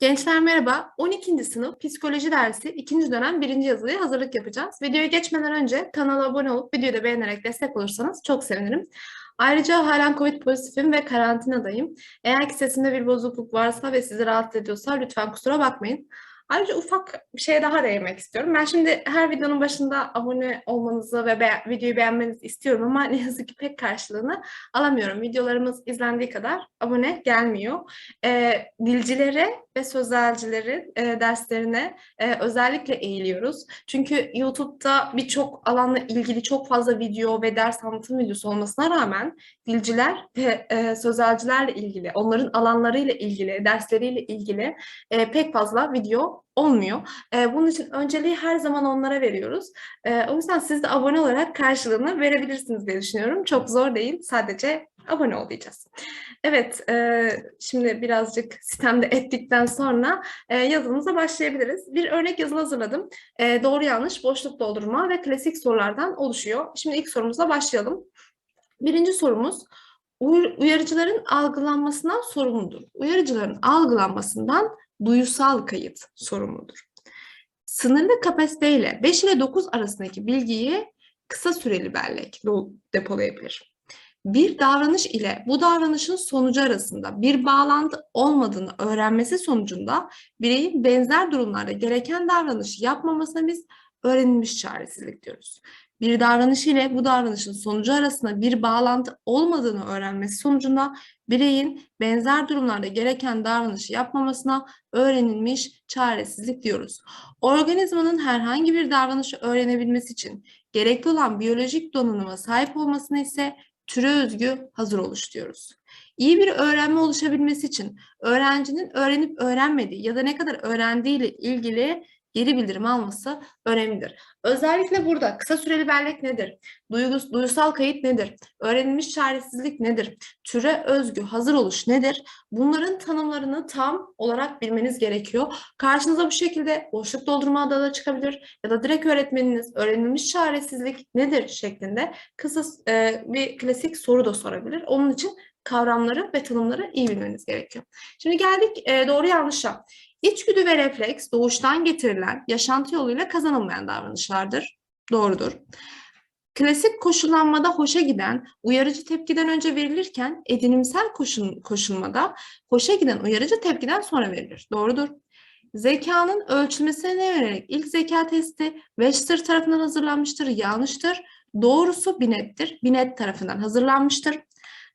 Gençler merhaba. 12. sınıf psikoloji dersi 2. dönem 1. yazılıya hazırlık yapacağız. Videoya geçmeden önce kanala abone olup videoyu da beğenerek destek olursanız çok sevinirim. Ayrıca halen COVID pozitifim ve karantinadayım. Eğer ki sesimde bir bozukluk varsa ve sizi rahatsız ediyorsa lütfen kusura bakmayın. Ayrıca ufak bir şeye daha değinmek istiyorum. Ben şimdi her videonun başında abone olmanızı ve be videoyu beğenmenizi istiyorum ama ne yazık ki pek karşılığını alamıyorum. Videolarımız izlendiği kadar abone gelmiyor. E, dilcilere ve sözelcilerin e, derslerine e, özellikle eğiliyoruz. Çünkü YouTube'da birçok alanla ilgili çok fazla video ve ders anlatım videosu olmasına rağmen dilciler ve e, sözelcilerle ilgili, onların alanlarıyla ilgili, dersleriyle ilgili e, pek fazla video olmuyor. E, bunun için önceliği her zaman onlara veriyoruz. E, o yüzden siz de abone olarak karşılığını verebilirsiniz diye düşünüyorum. Çok zor değil, sadece abone ol diyeceğiz. Evet, e, şimdi birazcık sistemde ettikten sonra e, yazımıza başlayabiliriz. Bir örnek yazı hazırladım. E, doğru yanlış, boşluk doldurma ve klasik sorulardan oluşuyor. Şimdi ilk sorumuza başlayalım. Birinci sorumuz, uyarıcıların algılanmasından sorumludur. Uyarıcıların algılanmasından duyusal kayıt sorumludur. Sınırlı kapasiteyle 5 ile 9 arasındaki bilgiyi kısa süreli bellek depolayabilir. Bir davranış ile bu davranışın sonucu arasında bir bağlantı olmadığını öğrenmesi sonucunda bireyin benzer durumlarda gereken davranışı yapmamasına biz öğrenilmiş çaresizlik diyoruz bir davranış ile bu davranışın sonucu arasında bir bağlantı olmadığını öğrenmesi sonucunda bireyin benzer durumlarda gereken davranışı yapmamasına öğrenilmiş çaresizlik diyoruz. Organizmanın herhangi bir davranışı öğrenebilmesi için gerekli olan biyolojik donanıma sahip olmasına ise türe özgü hazır oluş diyoruz. İyi bir öğrenme oluşabilmesi için öğrencinin öğrenip öğrenmediği ya da ne kadar öğrendiği ile ilgili geri bildirim alması önemlidir. Özellikle burada kısa süreli bellek nedir? Duygus, duysal kayıt nedir? Öğrenilmiş çaresizlik nedir? Türe özgü hazır oluş nedir? Bunların tanımlarını tam olarak bilmeniz gerekiyor. Karşınıza bu şekilde boşluk doldurma adı da çıkabilir ya da direkt öğretmeniniz öğrenilmiş çaresizlik nedir şeklinde kısa e, bir klasik soru da sorabilir. Onun için kavramları ve tanımları iyi bilmeniz gerekiyor. Şimdi geldik e, doğru yanlışa. İçgüdü ve refleks doğuştan getirilen, yaşantı yoluyla kazanılmayan davranışlardır. Doğrudur. Klasik koşullanmada hoşa giden uyarıcı tepkiden önce verilirken edinimsel koşul, koşulmada hoşa giden uyarıcı tepkiden sonra verilir. Doğrudur. Zekanın ölçülmesine yönelik ilk zeka testi Webster tarafından hazırlanmıştır. Yanlıştır. Doğrusu Binet'tir. Binet tarafından hazırlanmıştır.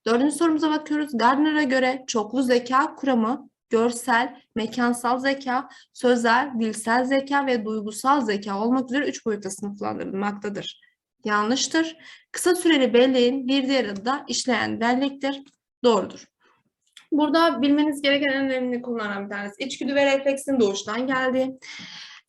Dördüncü sorumuza bakıyoruz. Gardner'a göre çoklu zeka kuramı görsel, mekansal zeka, sözel, dilsel zeka ve duygusal zeka olmak üzere üç boyutta sınıflandırılmaktadır. Yanlıştır. Kısa süreli belleğin bir diğer adı da işleyen bellektir. Doğrudur. Burada bilmeniz gereken en önemli konulardan bir tanesi içgüdü ve refleksin doğuştan geldiği.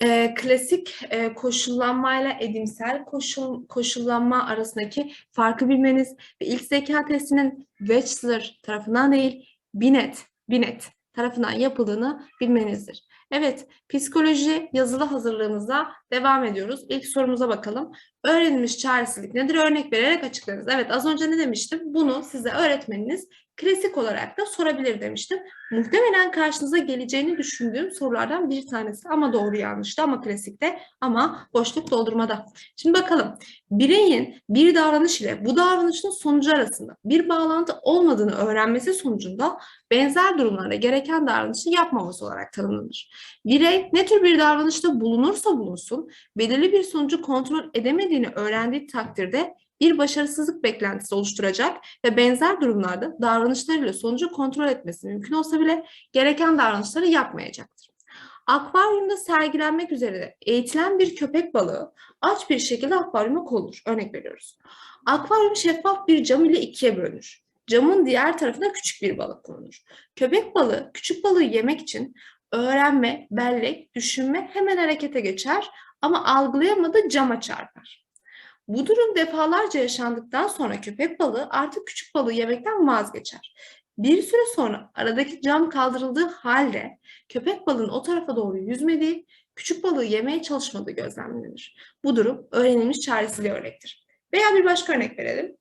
E, klasik e, koşullanmayla edimsel koşul, koşullanma arasındaki farkı bilmeniz ve ilk zeka testinin Wechsler tarafından değil Binet, Binet tarafından yapıldığını bilmenizdir. Evet, psikoloji yazılı hazırlığımıza devam ediyoruz. İlk sorumuza bakalım. Öğrenilmiş çaresizlik nedir? Örnek vererek açıklarız. Evet, az önce ne demiştim? Bunu size öğretmeniniz klasik olarak da sorabilir demiştim. Muhtemelen karşınıza geleceğini düşündüğüm sorulardan bir tanesi ama doğru yanlıştı ama klasikte ama boşluk doldurmada. Şimdi bakalım bireyin bir davranış ile bu davranışın sonucu arasında bir bağlantı olmadığını öğrenmesi sonucunda benzer durumlarda gereken davranışı yapmaması olarak tanımlanır. Birey ne tür bir davranışta bulunursa bulunsun belirli bir sonucu kontrol edemediğini öğrendiği takdirde bir başarısızlık beklentisi oluşturacak ve benzer durumlarda davranışlarıyla sonucu kontrol etmesi mümkün olsa bile gereken davranışları yapmayacaktır. Akvaryumda sergilenmek üzere eğitilen bir köpek balığı aç bir şekilde akvaryuma konur. Örnek veriyoruz. Akvaryum şeffaf bir cam ile ikiye bölünür. Camın diğer tarafına küçük bir balık konulur. Köpek balığı küçük balığı yemek için öğrenme, bellek, düşünme hemen harekete geçer ama algılayamadığı cama çarpar. Bu durum defalarca yaşandıktan sonra köpek balığı artık küçük balığı yemekten vazgeçer. Bir süre sonra aradaki cam kaldırıldığı halde köpek balığın o tarafa doğru yüzmediği, küçük balığı yemeye çalışmadığı gözlemlenir. Bu durum öğrenilmiş çaresizliğe örnektir. Veya bir başka örnek verelim.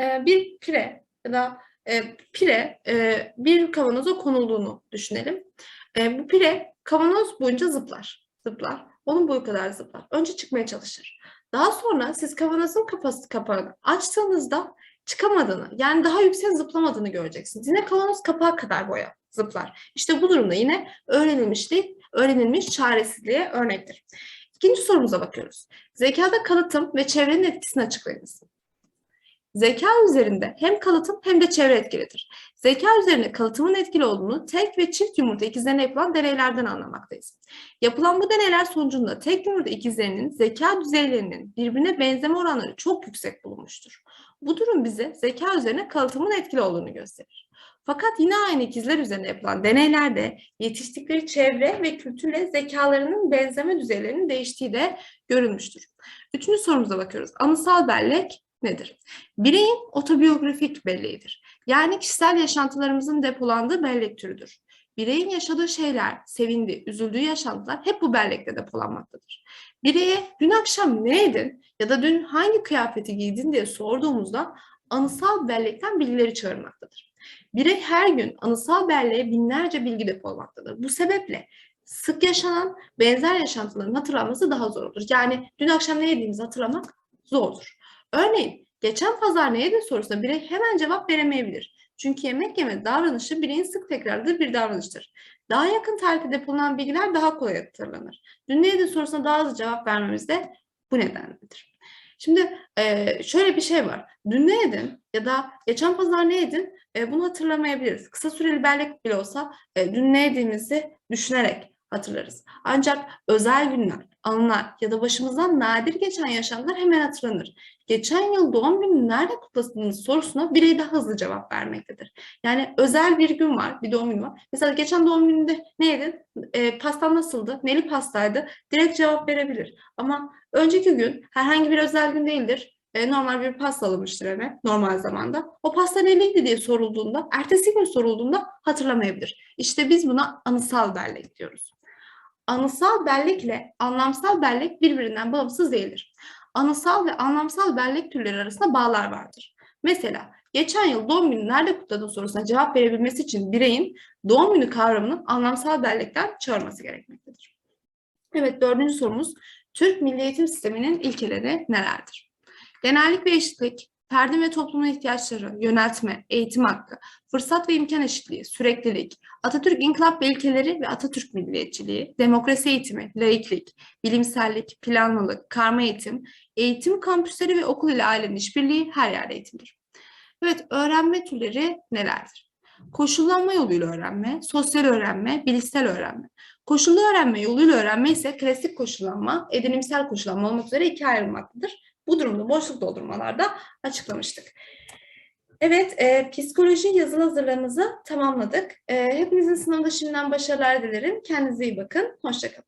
Ee, bir pire ya da e, pire e, bir kavanoza konulduğunu düşünelim. E, bu pire kavanoz boyunca zıplar. Zıplar. Onun boyu kadar zıplar. Önce çıkmaya çalışır. Daha sonra siz kavanozun kapası, kapağını açtığınızda çıkamadığını, yani daha yüksek zıplamadığını göreceksiniz. Yine kavanoz kapağı kadar boya zıplar. İşte bu durumda yine öğrenilmişlik, öğrenilmiş çaresizliğe örnektir. İkinci sorumuza bakıyoruz. Zekada kalıtım ve çevrenin etkisini açıklayınız. Zeka üzerinde hem kalıtım hem de çevre etkilidir. Zeka üzerinde kalıtımın etkili olduğunu tek ve çift yumurta ikizlerine yapılan deneylerden anlamaktayız. Yapılan bu deneyler sonucunda tek yumurta ikizlerinin zeka düzeylerinin birbirine benzeme oranları çok yüksek bulunmuştur. Bu durum bize zeka üzerine kalıtımın etkili olduğunu gösterir. Fakat yine aynı ikizler üzerine yapılan deneylerde yetiştikleri çevre ve kültürle zekalarının benzeme düzeylerinin değiştiği de görülmüştür. Üçüncü sorumuza bakıyoruz. Anısal bellek nedir? Bireyin otobiyografik belleğidir. Yani kişisel yaşantılarımızın depolandığı bellek türüdür. Bireyin yaşadığı şeyler, sevindiği, üzüldüğü yaşantılar hep bu bellekte depolanmaktadır. Bireye dün akşam ne yedin ya da dün hangi kıyafeti giydin diye sorduğumuzda anısal bellekten bilgileri çağırmaktadır. Birey her gün anısal belleğe binlerce bilgi depolamaktadır. Bu sebeple sık yaşanan benzer yaşantıların hatırlanması daha zor olur. Yani dün akşam ne yediğimizi hatırlamak zordur. Örneğin geçen pazar ne sorusuna birey hemen cevap veremeyebilir. Çünkü yemek yeme davranışı bireyin sık tekrarladığı bir davranıştır. Daha yakın tarihte depolanan bilgiler daha kolay hatırlanır. Dün ne sorusuna daha hızlı cevap vermemiz de bu nedenledir. Şimdi e, şöyle bir şey var. Dün ne ya da geçen pazar ne e, bunu hatırlamayabiliriz. Kısa süreli bellek bile olsa e, dün ne düşünerek hatırlarız. Ancak özel günler, anlar ya da başımızdan nadir geçen yaşantılar hemen hatırlanır. Geçen yıl doğum günü nerede kutladınız sorusuna birey daha hızlı cevap vermektedir. Yani özel bir gün var, bir doğum günü var. Mesela geçen doğum gününde ne yedin? E, pastan nasıldı? Neli pastaydı? Direkt cevap verebilir. Ama önceki gün herhangi bir özel gün değildir. E, normal bir pasta alınmıştır eve normal zamanda. O pasta neliydi diye sorulduğunda, ertesi gün sorulduğunda hatırlamayabilir. İşte biz buna anısal bellek diyoruz. Anısal bellek ile anlamsal bellek birbirinden bağımsız değildir. Anısal ve anlamsal bellek türleri arasında bağlar vardır. Mesela geçen yıl doğum günü nerede kutladın sorusuna cevap verebilmesi için bireyin doğum günü kavramını anlamsal bellekten çağırması gerekmektedir. Evet dördüncü sorumuz Türk Milli Eğitim Sistemi'nin ilkeleri nelerdir? Genellik ve eşitlik, ferdin ve toplumun ihtiyaçları, yöneltme, eğitim hakkı, fırsat ve imkan eşitliği, süreklilik, Atatürk İnkılap ve ilkeleri ve Atatürk milliyetçiliği, demokrasi eğitimi, laiklik, bilimsellik, planlılık, karma eğitim, eğitim kampüsleri ve okul ile ailenin işbirliği her yerde eğitimdir. Evet, öğrenme türleri nelerdir? Koşullanma yoluyla öğrenme, sosyal öğrenme, bilişsel öğrenme. Koşullu öğrenme yoluyla öğrenme ise klasik koşullanma, edinimsel koşullanma olmak üzere ikiye ayrılmaktadır. Bu durumda boşluk doldurmalarda açıklamıştık. Evet, e, psikoloji yazılı hazırlığımızı tamamladık. E, hepinizin sınavda şimdiden başarılar dilerim. Kendinize iyi bakın. Hoşçakalın.